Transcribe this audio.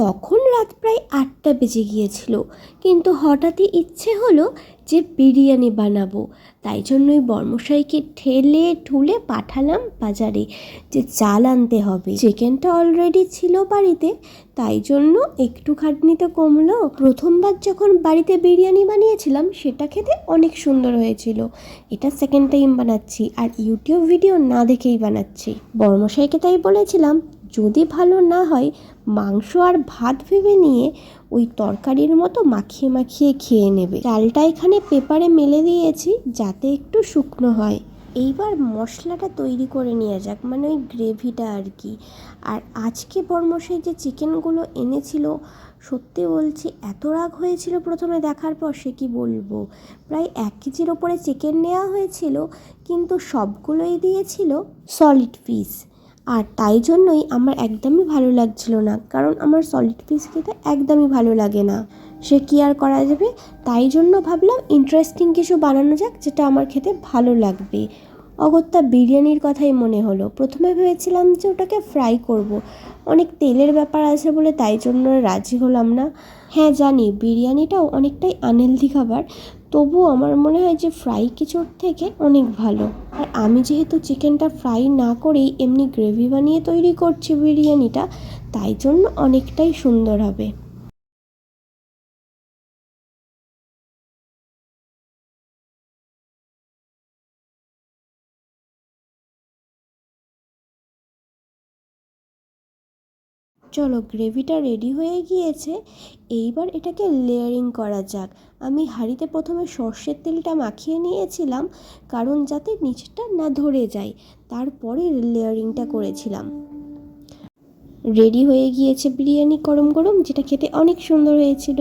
তখন রাত প্রায় আটটা বেজে গিয়েছিল। কিন্তু হঠাৎই ইচ্ছে হলো যে বিরিয়ানি বানাবো। তাই জন্যই বর্মশাইকে ঠেলে ঠুলে পাঠালাম বাজারে যে চাল আনতে হবে। চিকেনটা অলরেডি ছিল বাড়িতে, তাই জন্য একটু খাটনিতে কমলো। প্রথমবার যখন বাড়িতে বিরিয়ানি বানিয়েছিলাম, সেটা খেতে অনেক সুন্দর হয়েছিল। এটা সেকেন্ড টাইম বানাচ্ছি, আর ইউটিউব ভিডিও না দেখেই বানাচ্ছি। বর্মশাইকে তাই বলেছিলাম যদি ভালো না হয়, মাংস আর ভাত ভেবে নিয়ে ওই তরকারির মতো মাখিয়ে মাখিয়ে খেয়ে নেবে। চালটা এখানে পেপারে মেলে দিয়েছি যাতে একটু শুকনো হয়। এইবার মশলাটা তৈরি করে নেওয়া যাক মানে ওই গ্রেভিটা আর কি। আর আজকে বর্মশাই যে চিকেনগুলো এনেছিল, সত্যি বলছি, এত রাগ হয়েছিল প্রথমে দেখার পর সে কি বলব? প্রায় এক কেজির ওপরে চিকেন নেওয়া হয়েছিল, কিন্তু সবগুলোই দিয়েছিল সলিড পিস আর তাই জন্যই আমার একদমই ভালো লাগছিল না, কারণ আমার সলিড পিস খেতে একদমই ভালো লাগে না। সে কি আর করা যাবে? তাই জন্য ভাবলাম ইন্টারেস্টিং কিছু বানানো যাক, যেটা আমার খেতে ভালো লাগবে। অগত্যা বিরিয়ানির কথাই মনে হলো। প্রথমে ভেবেছিলাম যে ওটাকে ফ্রাই করব। অনেক তেলের ব্যাপার আছে বলে তাই জন্য রাজি হলাম না। হ্যাঁ জানি বিরিয়ানিটাও অনেকটাই আনহেলদি খাবার তবুও আমার মনে হয় যে ফ্রাই কিছুর থেকে অনেক ভালো। আর আমি যেহেতু চিকেনটা ফ্রাই না করেই এমনি গ্রেভি বানিয়ে তৈরি করছি বিরিয়ানিটা, তাই জন্য অনেকটাই সুন্দর হবে। চলো গ্রেভিটা রেডি হয়ে গিয়েছে, এইবার এটাকে লেয়ারিং করা যাক। আমি হাঁড়িতে প্রথমে সর্ষের তেলটা মাখিয়ে নিয়েছিলাম, কারণ যাতে নিচটা না ধরে যায়। তারপরে লেয়ারিংটা করেছিলাম। রেডি হয়ে গিয়েছে বিরিয়ানি গরম গরম, যেটা খেতে অনেক সুন্দর হয়েছিল।